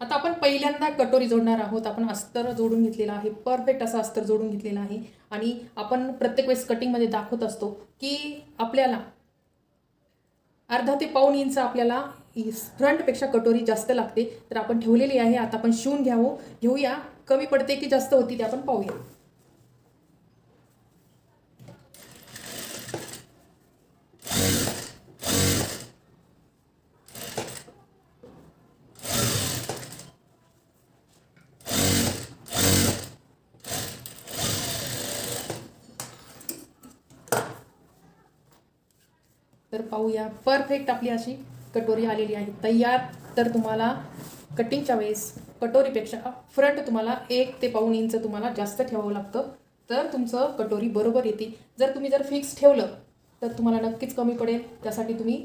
आता आपण पहिल्यांदा कटोरी जोडणार आहोत. आपण अस्तर जोडून घेतलेलं आहे. परफेक्ट असं अस्तर जोडून घेतलेलं आहे. आणि आपण प्रत्येक वेळेस कटिंगमध्ये दाखवत असतो की आपल्याला अर्धा ते पाऊण इंच आपल्याला फ्रंटपेक्षा कटोरी जास्त लागते. तर आपण ठेवलेली आहे. आता आपण शिवून घ्यावं. घेऊया. कमी पडते की जास्त होती ते आपण पाहूया तर पाहूया. परफेक्ट आपली अशी कटोरी आलेली आहे. तयार. तर तुम्हाला कटिंगच्या वेळेस कटोरीपेक्षा फ्रंट तुम्हाला एक ते पाऊण इंच तुम्हाला जास्त ठेवावं लागतं. तर तुमचं कटोरी बरोबर येते. जर तुम्ही जर फिक्स ठेवलं तर तुम्हाला नक्कीच कमी पडेल. त्यासाठी तुम्ही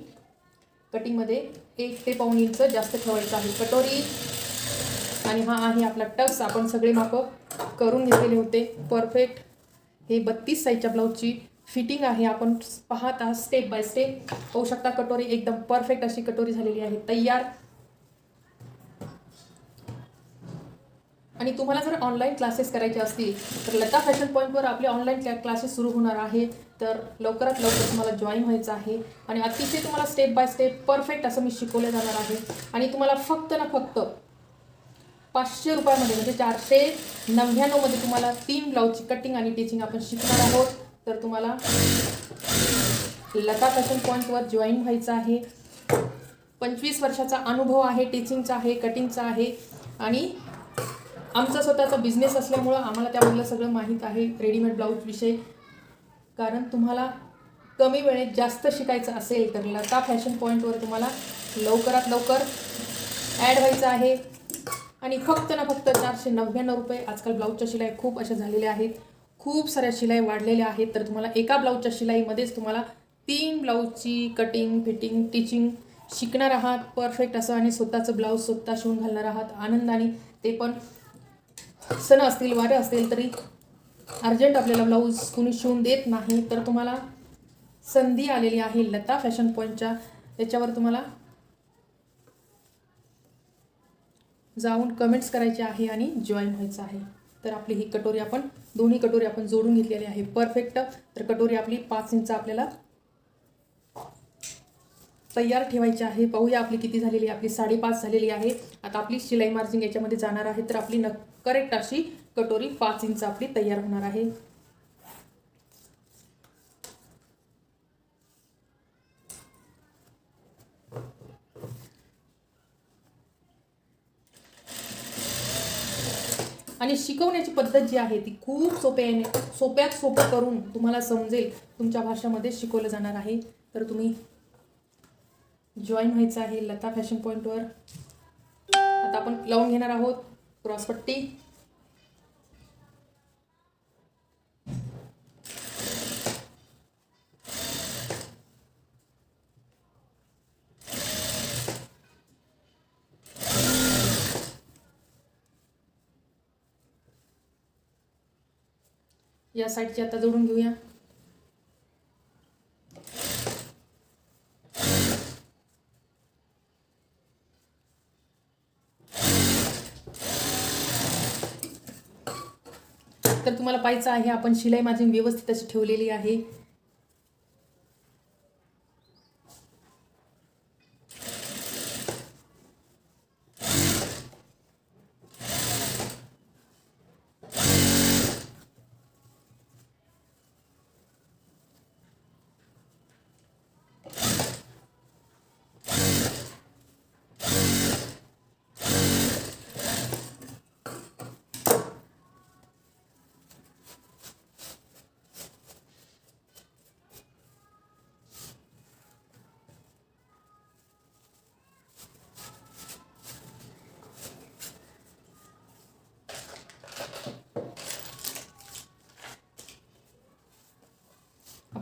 कटिंगमध्ये एक ते पाऊण इंच जास्त ठेवायचं आहे. कटोरी. आणि हा आहे आपला टक्स आपण सगळे माप करून घेतलेले होते. परफेक्ट हे बत्तीस साईजच्या ब्लाऊजची फिटिंग आहे. आपण पाहत आहात स्टेप बाय स्टेप होऊ शकता कटोरी एकदम परफेक्ट अशी कटोरी झालेली आहे. तयार. आणि तुम्हाला जर ऑनलाईन क्लासेस करायचे असतील तर लता फॅशन पॉईंटवर आपले ऑनलाईन क्ला क्लासेस सुरू होणार आहे. तर लवकरात लवकर तुम्हाला जॉईन व्हायचं आहे. आणि अतिशय तुम्हाला स्टेप बाय स्टेप परफेक्ट असं मी शिकवलं जाणार आहे. आणि तुम्हाला फक्त ना फक्त पाचशे रुपयामध्ये म्हणजे चारशे नव्याण्णवमध्ये तुम्हाला तीन ब्लाऊजची कटिंग आणि टिचिंग आपण शिकणार आहोत. तर तुम्हाला लता फॅशन पॉईंटवर जॉईन व्हायचं आहे. पंचवीस वर्षाचा अनुभव आहे टीचिंगचा आहे कटिंगचा आहे. आणि आमचा स्वतःचा बिझनेस असल्यामुळं आम्हाला त्यामधलं सगळं माहीत आहे रेडीमेड ब्लाऊजविषयी कारण तुम्हाला कमी वेळेत जास्त शिकायचं असेल तर लता फॅशन पॉईंटवर तुम्हाला लवकरात लवकर ॲड व्हायचं आहे. आणि फक्त ना फक्त चारशे नव्याण्णव रुपये आजकाल ब्लाऊजच्या शिलाई खूप अशा झालेल्या आहेत. खूप साऱ्या शिलाई वाढलेल्या आहेत. तर तुम्हाला एका ब्लाऊजच्या शिलाईमध्येच तुम्हाला तीन ब्लाऊजची कटिंग फिटिंग टिचिंग शिकणार आहात. परफेक्ट असं आणि स्वतःचं ब्लाऊज स्वतः शिवून घालणार आहात. आनंदाने ते पण सण असतील वारे असतील तरी अर्जंट आपल्याला ब्लाऊज कुणी शिवून देत नाही. तर तुम्हाला संधी आलेली आहे लता फॅशन पॉईंटच्या त्याच्यावर तुम्हाला जाऊन कमेंट्स करायचे आहे आणि जॉईन व्हायचं आहे. तर आपली ही कटोरी आपण दोन्ही कटोरी आपण जोडून घेतलेली आहे. परफेक्ट तर कटोरी आपली पाच इंच आपल्याला तयार ठेवायची आहे. पाहूया आपली किती झालेली आहे. आपली साडेपाच झालेली आहे. आता आपली शिलाई मार्जिंग याच्यामध्ये जाणार आहे. तर आपली न करेक्ट अशी कटोरी पाच इंच आपली तयार होणार आहे. आणि शिकवण्याची पद्धत जी आहे ती खूप सोप्याने सोप्यात सोपं करून तुम्हाला समजेल तुमच्या भाषेमध्ये शिकवलं जाणार आहे. तर तुम्ही जॉईन व्हायचं आहे लता फॅशन पॉईंटवर आता आपण लावून घेणार आहोत क्रॉसपट्टी. या साईडची आता जोडून घेऊया. तर तुम्हाला पाहायचं आहे आपण शिलाई माझी व्यवस्थित अशी ठेवलेली आहे.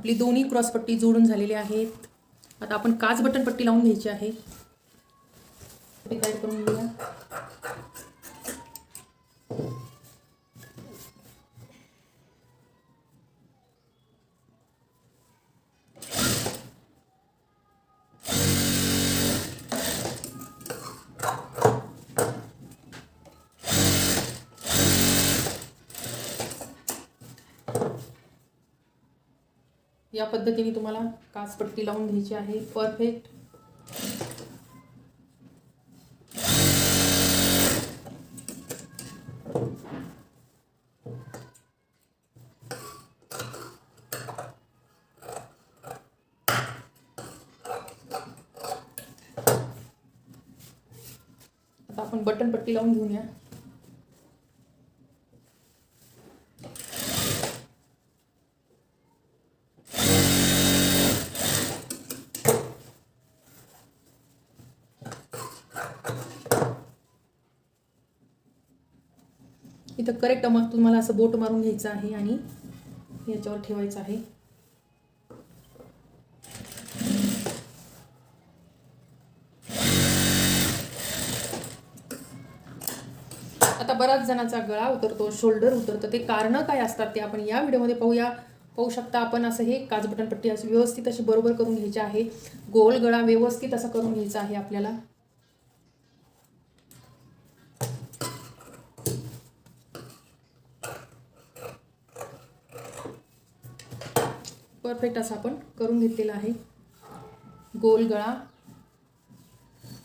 आपली दोन्ही क्रॉसपट्टी जोडून झालेली आहेत. आता आपण काच बटन पट्टी लावून घ्यायची आहे पट्टी तयार करून घेऊया या पद्धतीने तुम्हाला काचपट्टी लावून घ्यायची आहे. परफेक्ट आता आपण बटन पट्टी लावून घेऊया इथं करेक्ट मग तुम्हाला असं बोट मारून घ्यायचं आहे आणि याच्यावर ठेवायचं आहे. आता बऱ्याच जणाचा गळा उतरतो शोल्डर उतरतो. ते कारणं काय असतात ते आपण या व्हिडिओमध्ये पाहूया. पाहू शकता आपण असं हे काजबटन पट्टी असं व्यवस्थित अशी बरोबर करून घ्यायची आहे. गोल गळा व्यवस्थित असा करून घ्यायचा आहे आपल्याला. परफेक्ट असं आपण करून घेतलेला आहे. गोल गळा.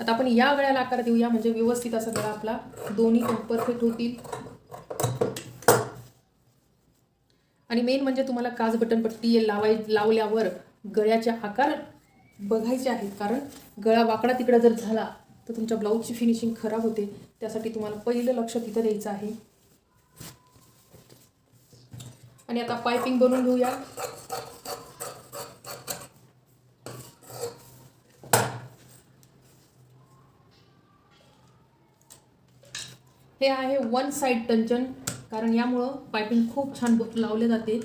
आता आपण या गळ्याला आकार देऊया म्हणजे व्यवस्थित असा गळा आपला दोन्ही पण परफेक्ट होतील. आणि मेन म्हणजे तुम्हाला काच बटन पट्टी लावाय लावल्यावर गळ्याचे आकार बघायचे आहेत. कारण गळा वाकडा तिकडा जर झाला तर तुमच्या ब्लाऊजची फिनिशिंग खराब होते. त्यासाठी तुम्हाला पहिलं लक्ष तिथं द्यायचं आहे. आणि आता पायपिंग बनवून घेऊया. हे आहे वन साईड टंचन कारण यामुळं पायपिंग खूप छान ब- लावले जाते.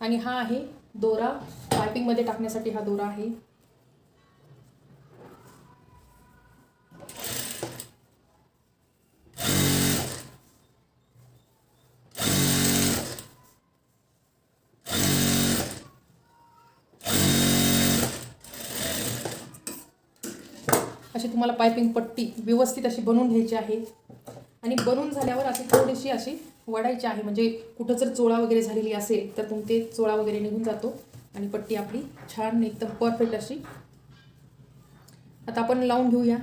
आणि हा आहे दोरा. पायपिंगमध्ये टाकण्यासाठी हा दोरा आहे. अशी तुम्हाला पायपिंग पट्टी व्यवस्थित अशी बनवून घ्यायची आहे. आणि बनवून झाल्यावर अशी थोडीशी अशी वडायची आहे. म्हणजे कुठं जर चोळा वगैरे झालेली असेल तर तुम ते चोळा वगैरे निघून जातो. आणि पट्टी आपली छान एकदम परफेक्ट अशी. आता आपण लावून घेऊया.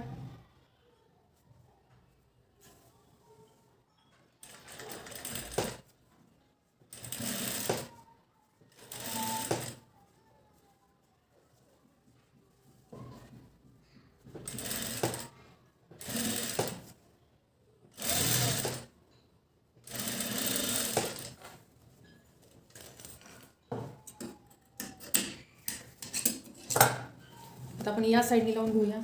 आता आपण या साईडने लावून घेऊया.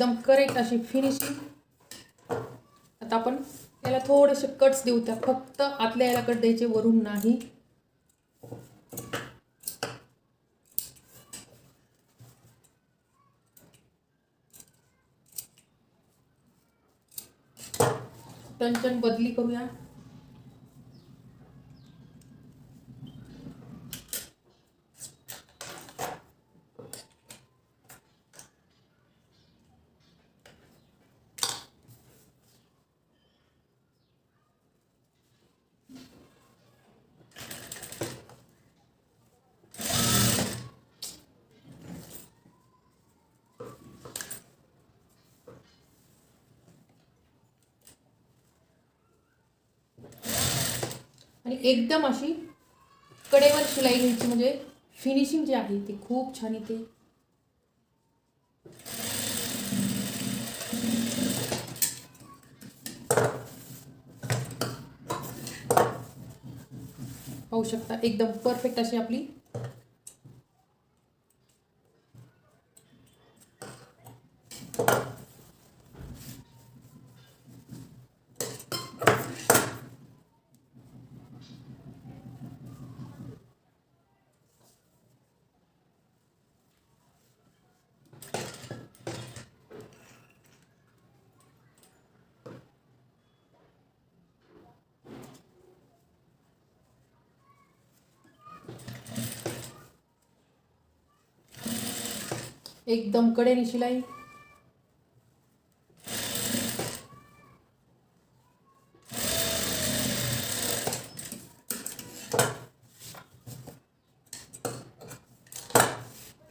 एकदम करेक्ट अशी फिनिशिंग आता आपण याला थोडेसे कट्स देऊ त्या. फक्त आतल्या याला कट द्यायचे वरून नाही. टनचन बदली करूया. आणि एकदम अशी कडेवर शिलाई घ्यायची म्हणजे फिनिशिंग जी आहे ती खूप छान येते. पाहू शकता एकदम परफेक्ट अशी आपली एकदम कडेने शिलाई.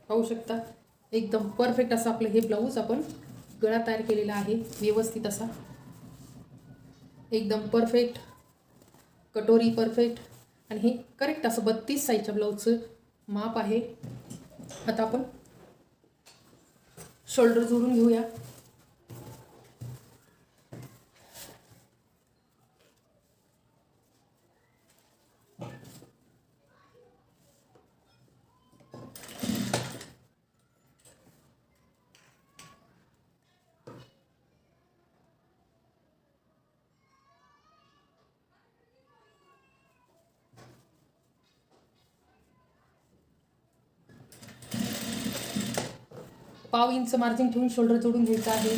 पाहू शकता एकदम परफेक्ट असं आपलं हे ब्लाऊज आपण गळा तयार केलेला आहे व्यवस्थित असा. एकदम परफेक्ट कटोरी परफेक्ट आणि हे करेक्ट असं बत्तीस साईजच्या ब्लाऊजचं माप आहे. आता आपण शोल्डर जोडून घेऊया. पाव इंच मार्जिन ठेवून शोल्डर जोडून घ्यायचं आहे.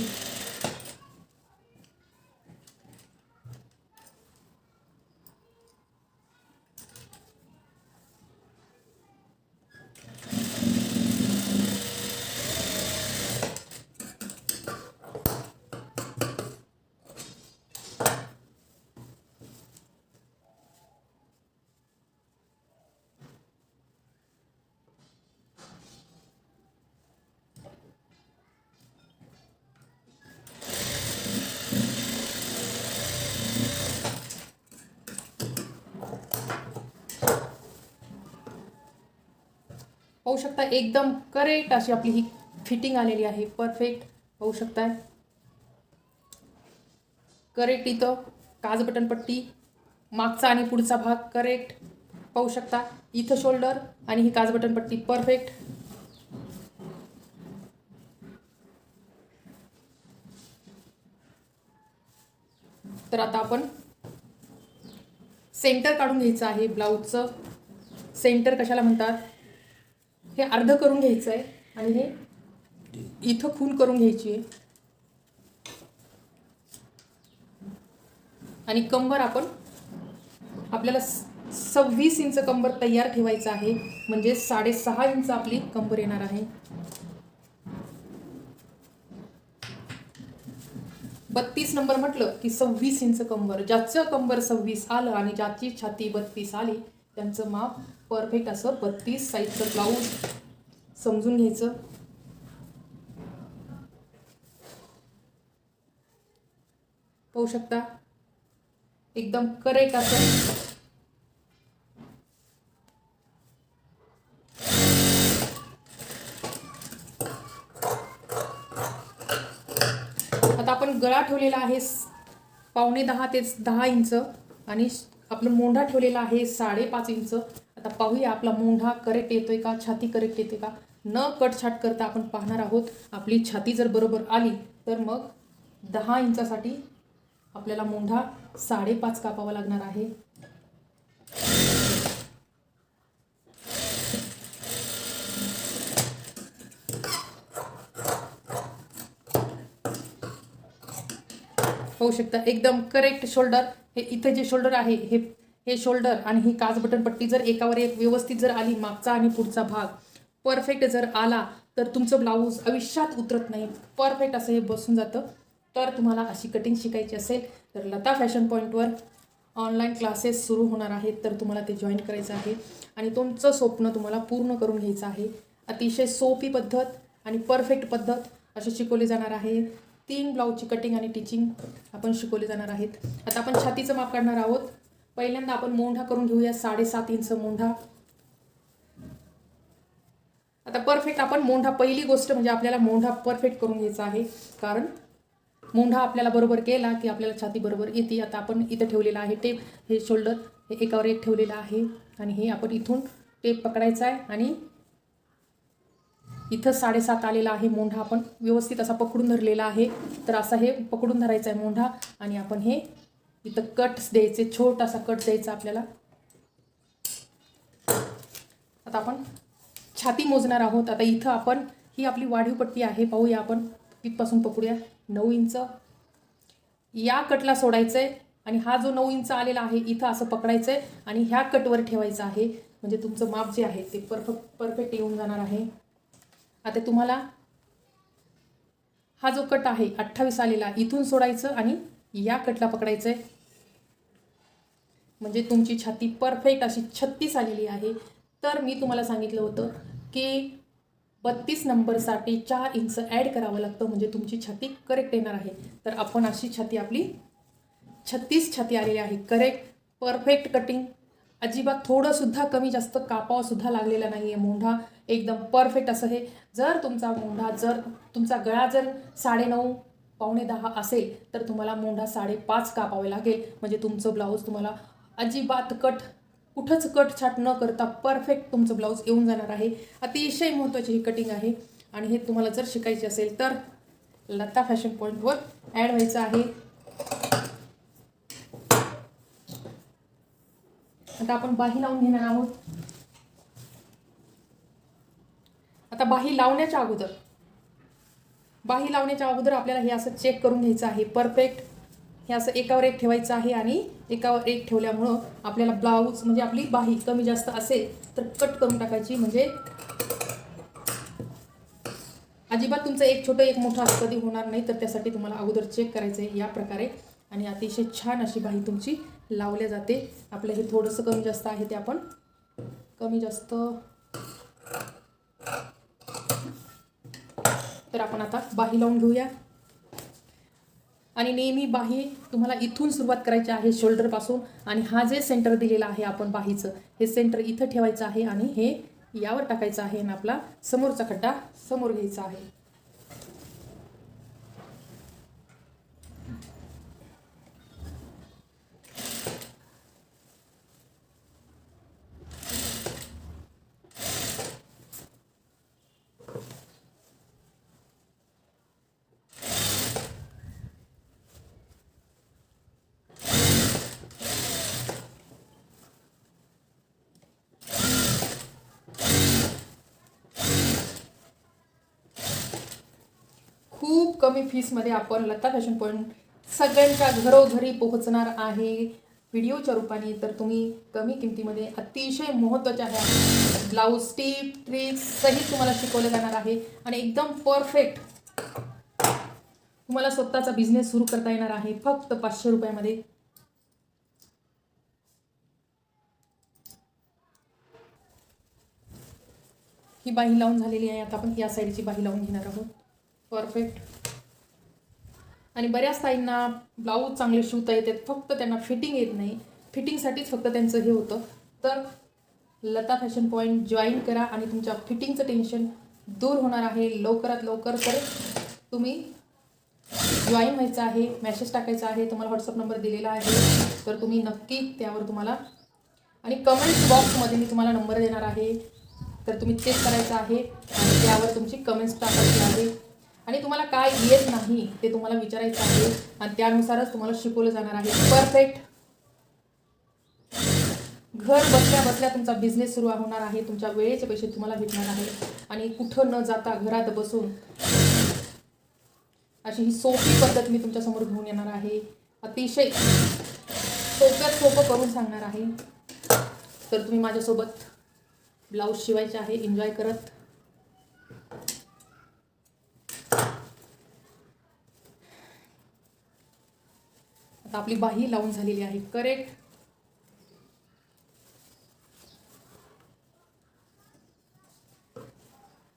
पाहू शकता एकदम करेक्ट अशी आपली ही फिटिंग आलेली आहे. परफेक्ट पाहू शकताय. करेक्ट इथं काज बटन पट्टी मागचा आणि पुढचा भाग करेक्ट पाहू शकता इथं शोल्डर आणि ही काज बटन पट्टी परफेक्ट तर आता आपण सेंटर काढून घ्यायचं आहे ब्लाऊजचं सेंटर कशाला म्हणतात? हे अर्ध करून घ्यायचं आहे आणि हे इथं खून करून घ्यायची आहे. आणि कंबर आपण आपल्याला सव्वीस इंच कंबर तयार ठेवायचं आहे. म्हणजे साडेसहा इंच आपली कंबर येणार आहे. बत्तीस नंबर म्हटलं की सव्वीस इंच कंबर. ज्याचं कंबर सव्वीस आलं आणि ज्याची छाती बत्तीस आली त्यांचं माप परफेक्ट असं बत्तीस साईजचं ब्लाऊज समजून घ्यायचं. पाहू शकता? एकदम करेक्ट असं. आता आपण गळा ठेवलेला आहे पावणे दहा ते दहा इंच आणि आपलं मोंढा ठेवलेला आहे साडेपाच इंच. आता पाहूया आपला मोंढा करेक्ट येतोय का छाती करेक्ट येते का? न कटछाट करता आपण पाहणार आहोत आपली छाती जर बरोबर आली तर मग दहा इंचासाठी आपल्याला मोंढा साडेपाच कापावा लागणार आहे. होऊ शकता एकदम करेक्ट शोल्डर हे इथे जे शोल्डर आहे हे हे शोल्डर आणि ही काज बटन पट्टी जर एकावर एक व्यवस्थित जर आली मागचा आणि पुढचा भाग परफेक्ट जर आला तर तुमचं ब्लाऊज आयुष्यात उतरत नाही. परफेक्ट असं हे बसून जातं. तर तुम्हाला अशी कटिंग शिकायची असेल तर लता फॅशन पॉईंटवर ऑनलाईन क्लासेस सुरू होणार आहेत तर तुम्हाला ते जॉईन करायचं आहे. आणि तुमचं स्वप्न तुम्हाला पूर्ण करून घ्यायचं आहे. अतिशय सोपी पद्धत आणि परफेक्ट पद्धत अशी शिकवली जाणार आहे. तीन ब्लाऊजची कटिंग आणि टिचिंग आपण शिकवली जाणार आहेत. आता आपण छातीचं माप काढणार आहोत. पहिल्यांदा आपण मोंढा करून घेऊया साडेसात इंच मोंढा. आता परफेक्ट आपण मोंढा पहिली गोष्ट म्हणजे आपल्याला मोंढा परफेक्ट करून घ्यायचा आहे. कारण मोंढा आपल्याला बरोबर केला की आपल्याला छाती बरोबर येते. आता आपण इथं ठेवलेलं आहे टेप हे शोल्डर हे एकावर एक ठेवलेलं आहे. आणि हे आपण इथून टेप पकडायचा आहे. आणि इथं साडेसात आलेला आहे मोंढा. आपण व्यवस्थित असा पकडून धरलेला आहे. तर असा हे पकडून धरायचा आहे मोंढा. आणि आपण हे इथं कट्स द्यायचे छोटासा कट द्यायचा आपल्याला. आता आपण छाती मोजणार आहोत. आता इथं आपण ही आपली वाढीव पट्टी आहे. पाहूया आपण तिथपासून पकडूया. नऊ इंच. या कटला सोडायचं आहे आणि हा जो नऊ इंच आलेला आहे इथं असं पकडायचं आहे आणि ह्या कटवर ठेवायचं आहे. म्हणजे तुमचं माप जे आहे ते परफेक्ट परफेक्ट येऊन जाणार आहे. आता तुम्हाला हा जो कट आहे अठ्ठावीस आलेला इथून सोडायचं आणि या कटला पकडायचं आहे म्हणजे तुमची छाती परफेक्ट अशी छत्तीस आलेली आहे. तर मी तुम्हाला सांगितलं होतं की बत्तीस नंबरसाठी चार इंच ॲड करावं लागतं म्हणजे तुमची छाती करेक्ट येणार आहे. तर आपण अशी छाती आपली छत्तीस छाती आलेली आहे. करेक्ट परफेक्ट कटिंग अजिबात थोडंसुद्धा कमी जास्त कापावसुद्धा लागलेला नाही आहे मोंढा. एकदम परफेक्ट असं हे. जर तुमचा मोंढा जर तुमचा गळा जर साडेनऊ पावणे दहा असेल तर तुम्हाला मोंढा साडेपाच कापावे लागेल. म्हणजे तुमचं ब्लाऊज तुम्हाला अजिबात कट कुठंच कट छाट न करता परफेक्ट तुमचं ब्लाऊज येऊन जाणार आहे. अतिशय महत्त्वाची ही कटिंग आहे. आणि हे तुम्हाला जर शिकायची असेल तर लता फॅशन पॉईंटवर ॲड व्हायचं आहे. आता आपण बाही लावून घेणार आहोत. आता बाही लावण्याच्या अगोदर बाही लावण्याच्या अगोदर आपल्याला हे असं चेक करून घ्यायचं आहे. परफेक्ट हे असं एकावर एक ठेवायचं आहे आणि एकावर एक ठेवल्यामुळं आपल्याला ब्लाऊज म्हणजे आपली बाही कमी जास्त असेल तर कट करून टाकायची. म्हणजे अजिबात तुमचं एक छोटं एक मोठं असं कधी होणार नाही तर त्यासाठी तुम्हाला अगोदर चेक करायचं आहे या प्रकारे. आणि अतिशय छान अशी बाही तुमची लावल्या जाते. आपलं हे थोडंसं कमी जास्त आहे ते आपण कमी जास्त तर आपण आता बाही लावून घेऊया. आणि नेहमी बाही तुम्हाला इथून सुरुवात करायची आहे शोल्डरपासून आणि हा जे सेंटर दिलेला आहे आपण बाहीचं हे सेंटर इथं ठेवायचं आहे आणि हे यावर टाकायचं आहे आणि आपला समोरचा खड्डा समोर घ्यायचा आहे खूप कमी फीसमध्ये आपण लता फॅशन पॉईंट सगळ्यांच्या घरोघरी पोहोचणार आहे. व्हिडिओच्या रूपाने तर तुम्ही कमी किमतीमध्ये अतिशय महत्त्वाच्या आहे. ब्लाऊज टीप ट्रिक्स सहित तुम्हाला शिकवलं जाणार आहे आणि एकदम परफेक्ट तुम्हाला स्वतःचा बिझनेस सुरू करता येणार आहे. फक्त पाचशे रुपयामध्ये. ही बाही लावून झालेली आहे. आता आपण या साईडची बाही लावून घेणार आहोत. परफेक्ट आणि बऱ्याच ताईंना ब्लाऊज चांगले शिवता येतात फक्त त्यांना फिटिंग येत नाही. फिटिंगसाठीच फक्त त्यांचं हे होतं. तर लता फॅशन पॉईंट जॉईन करा आणि तुमच्या फिटिंगचं टेन्शन दूर होणार आहे लवकरात लवकर. तर तुम्ही जॉईन व्हायचं आहे मॅसेज टाकायचा आहे तुम्हाला व्हॉट्सअप नंबर दिलेला आहे. तर तुम्ही नक्की त्यावर तुम्हाला आणि कमेंट बॉक्समध्ये मी तुम्हाला नंबर देणार आहे. तर तुम्ही चेक करायचं आहे आणि त्यावर तुमची कमेंट्स टाकायची आहे. आणि तुम्हाला काय येत नाही ते तुम्हाला विचारायचं आहे आणि त्यानुसारच तुम्हाला शिकवलं जाणार आहे. परफेक्ट घर बसल्या बसल्या तुमचा बिझनेस सुरू होणार आहे. तुमच्या वेळेचे पैसे तुम्हाला भेटणार आहे. आणि कुठं न जाता घरात बसून अशी ही सोपी पद्धत मी तुमच्यासमोर घेऊन येणार आहे. अतिशय सोप्यात सोपं करून सांगणार आहे. तर तुम्ही माझ्यासोबत ब्लाऊज शिवायचे आहे. एन्जॉय करत. आता आपली बाही लावून झालेली आहे. करेक्ट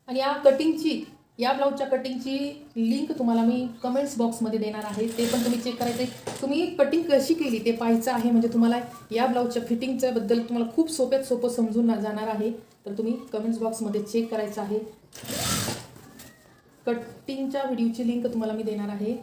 आणि या कटिंगची या ब्लाऊजच्या कटिंगची लिंक तुम्हाला मी कमेंट्स बॉक्समध्ये देणार आहे. ते पण तुम्ही चेक करायचं आहे तुम्ही कटिंग कशी केली ते पाहायचं आहे. म्हणजे तुम्हाला या ब्लाऊजच्या फिटिंगच्या बद्दल तुम्हाला खूप सोप्यात सोपं समजून जाणार आहे. तर तुम्ही कमेंट्स बॉक्समध्ये चेक करायचं आहे. कटिंगच्या व्हिडिओची लिंक तुम्हाला मी देणार आहे.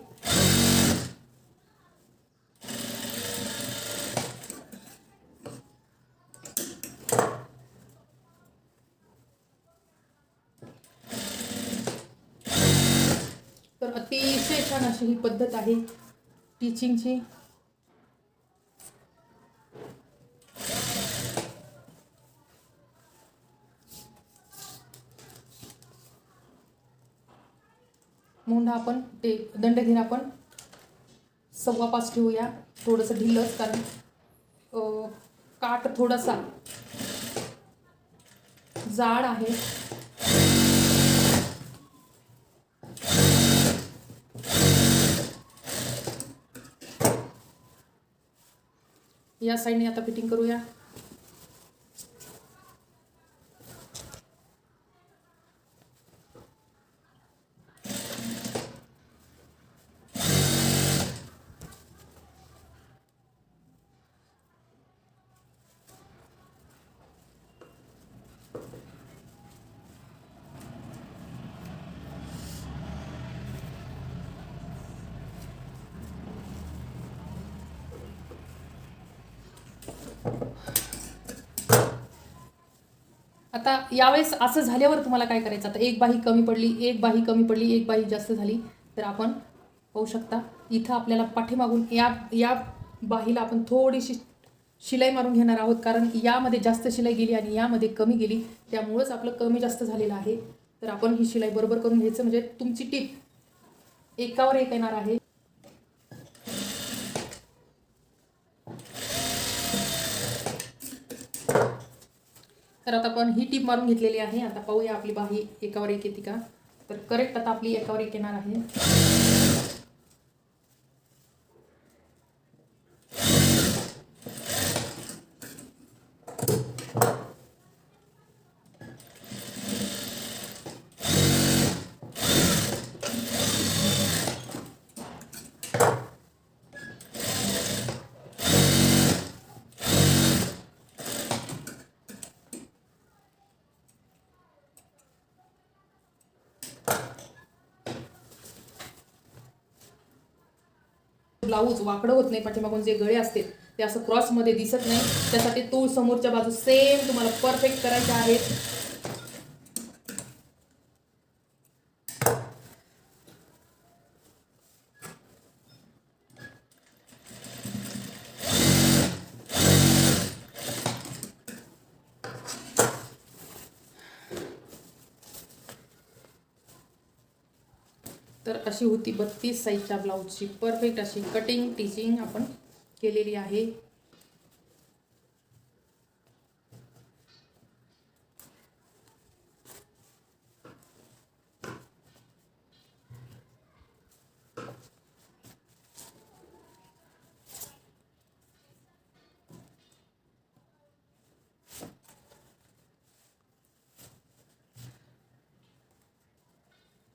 अशी ही पद्धत आहे टीचिंगची मोंढा आपण ते दंड घेऊन आपण सव्वा पाच ठेवूया. थोडंसं ढिल्लंच कारण काट थोडासा जाड आहे. या साईडने आता फिटिंग करूया आता यावेळेस असं झाल्यावर तुम्हाला काय करायचं? आता एक बाही कमी पडली एक बाही कमी पडली एक बाही जास्त झाली तर आपण पाहू शकता. इथं आपल्याला पाठीमागून या या बाहीला आपण थोडीशी शिलाई मारून घेणार आहोत कारण यामध्ये जास्त शिलाई गेली आणि यामध्ये कमी गेली. त्यामुळंच आपलं कमी जास्त झालेलं आहे. तर आपण ही शिलाई बरोबर करून घ्यायचं. म्हणजे तुमची टीप एकावर एक येणार आहे. तर आता आपण ही टीप मारून घेतलेली आहे. आता पाहूया आपली बाही एकावर एक येते का? तर करेक्ट आता आपली एकावर एक येणार आहे. ब्लाऊज वाकडं होत नाही पाठीमागून जे गळे असते ते असं क्रॉसमध्ये दिसत नाही. त्यासाठी तूळ समोरच्या बाजू सेम तुम्हाला परफेक्ट करायचे आहेत तर अशी होती बत्तीस साईजच्या ब्लाऊजची. परफेक्ट अशी कटिंग टिचिंग आपण केलेली आहे.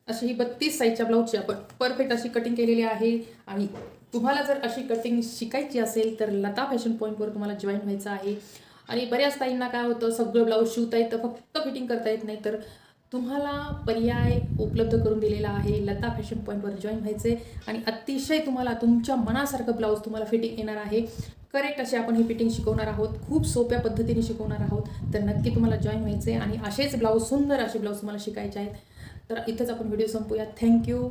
अशी ही बत्तीस साईजच्या ब्लाऊजची आपण परफेक्ट अशी कटिंग केलेली आहे. आणि तुम्हाला जर अशी कटिंग शिकायची असेल तर लता फॅशन पॉईंटवर तुम्हाला जॉईन व्हायचं आहे. आणि बऱ्याच ताईंना काय होतं सगळं ब्लाऊज शिवता येतं फक्त फिटिंग करता येत नाही तर तुम्हाला पर्याय उपलब्ध करून दिलेला आहे. लता फॅशन पॉईंटवर जॉईन व्हायचे. आणि अतिशय तुम्हाला तुमच्या मनासारखं ब्लाऊज तुम्हाला फिटिंग येणार आहे. करेक्ट असे आपण ही फिटिंग शिकवणार आहोत. खूप सोप्या पद्धतीने शिकवणार आहोत. तर नक्की तुम्हाला जॉईन व्हायचे. आणि असेच ब्लाऊज सुंदर असे ब्लाऊज तुम्हाला शिकायचे आहेत. तर इथंच आपण व्हिडिओ संपूया थँक्यू.